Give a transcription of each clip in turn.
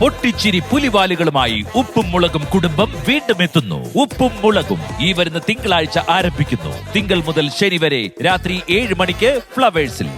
പൊട്ടിച്ചിരി പുലിവാലുകളുമായി ഉപ്പും മുളകും കുടുംബം വീണ്ടും എത്തുന്നു. ഉപ്പും മുളകും ഈ വരുന്ന തിങ്കളാഴ്ച ആരംഭിക്കുന്നു. തിങ്കൾ മുതൽ ശനി വരെ രാത്രി ഏഴ് മണിക്ക് ഫ്ലവേഴ്സിൽ.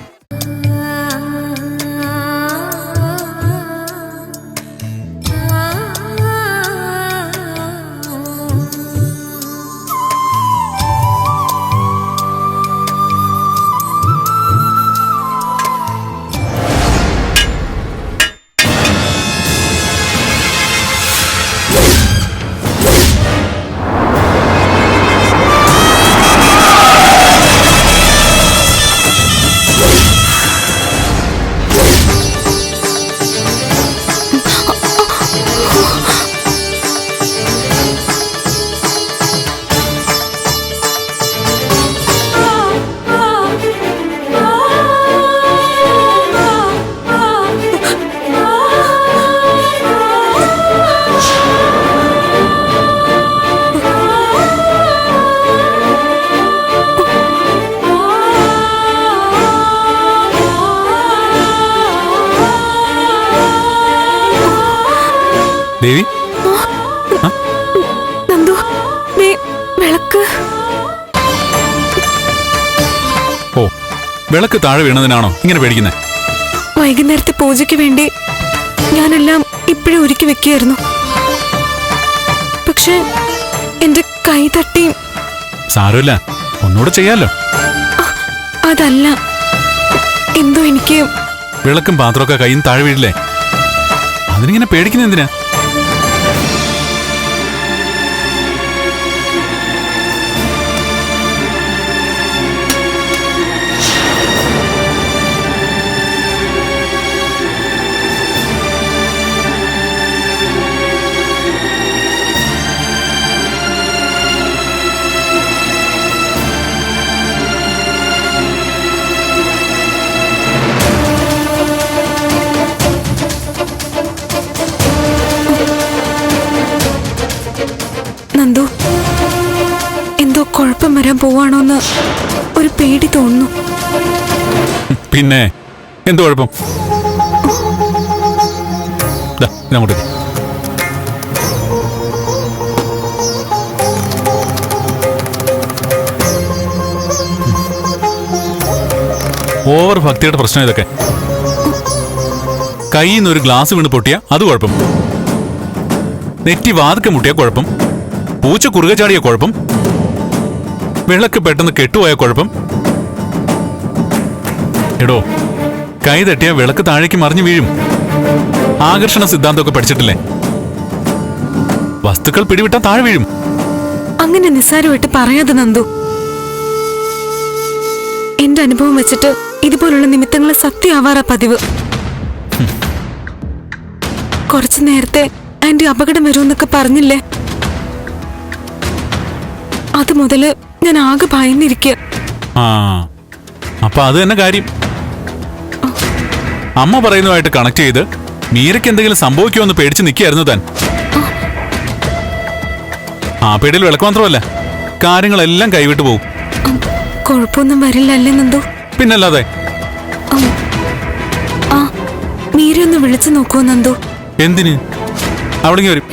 ദേവി? നന്ദു വിളക്ക്. ഓ വിളക്ക് താഴെ വീണതിനാണോ ഇങ്ങനെ പേടിക്കുന്നത് വൈകുന്നേരത്തെ പൂജയ്ക്ക് വേണ്ടി ഞാനെല്ലാം ഇപ്പോഴും ഒരുക്കി വെക്കുകയായിരുന്നു. പക്ഷെ എന്റെ കൈ തട്ടി സാരമില്ല ഒന്നുകൂടെ ചെയ്യാലോ. അതല്ല. എന്തോ എനിക്ക് വിളക്കും പാത്രമൊക്കെ കയ്യിൽ താഴെ വീഴില്ലേ? അതിനിങ്ങനെ പേടിക്കുന്ന എന്തിനാ എന്തോ കുഴപ്പം വരാൻ പോവാണോന്ന് ഒരു പേടി തോന്നുന്നു. പിന്നെ എന്തോ കുഴപ്പം. ഓവർ ഭക്തിയുടെ പ്രശ്നം ഇതൊക്കെ. കയ്യിൽ നിന്ന് ഒരു ഗ്ലാസ് വീണ് പൊട്ടിയ അത് കുഴപ്പം. നെറ്റി വാതുക്കെ മുട്ടിയ കുഴപ്പം. പൂച്ച കുറുകെ ചാടിയ കുഴപ്പം. വിളക്ക് പെട്ടെന്ന് കെട്ടുപോയ കുഴപ്പം. എടോ കൈ തട്ടിയ വിളക്ക് താഴേക്ക് മറിഞ്ഞു വീഴും. ആകർഷണ സിദ്ധാന്തമൊക്കെ പഠിച്ചിട്ടില്ലേ? വസ്തുക്കൾ പിടിവിട്ടാ താഴെ വീഴും. അങ്ങനെ നിസ്സാരമായിട്ട് പറയാതെ നന്ദു. എന്റെ അനുഭവം വെച്ചിട്ട് ഇതുപോലുള്ള നിമിത്തങ്ങൾ സത്യമാവാറാ പതിവ്. കുറച്ചു നേരത്തെ ആന്റി അപകടം വരുമെന്നൊക്കെ പറഞ്ഞില്ലേ? അത് മുതൽ ഞാൻ ആകെ ഭയന്നിരിക്കുക ആ അപ്പൊ അത് തന്നെ കാര്യം. അമ്മ പറയുന്നതായിട്ട് കണക്ട് ചെയ്ത് മീരയ്ക്ക് എന്തെങ്കിലും സംഭവിക്കുമോ എന്ന് പേടിച്ച് നിൽക്കുകയായിരുന്നു താൻ. ആ പേടിയിൽ വിളക്ക് മാത്രമല്ല കാര്യങ്ങളെല്ലാം കൈവിട്ടു പോകും കൊഴപ്പൊന്നും കുഴപ്പമൊന്നും വരില്ല നന്ദു പിന്നല്ലാതെ? മീര ഒന്ന് വിളിച്ചു നന്ദു എന്തിന്? അവിടെ വരും.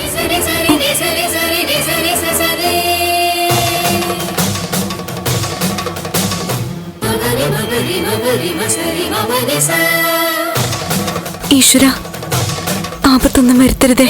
ഈശ്വര ആപത്തൊന്നും വരുത്തരുതേ.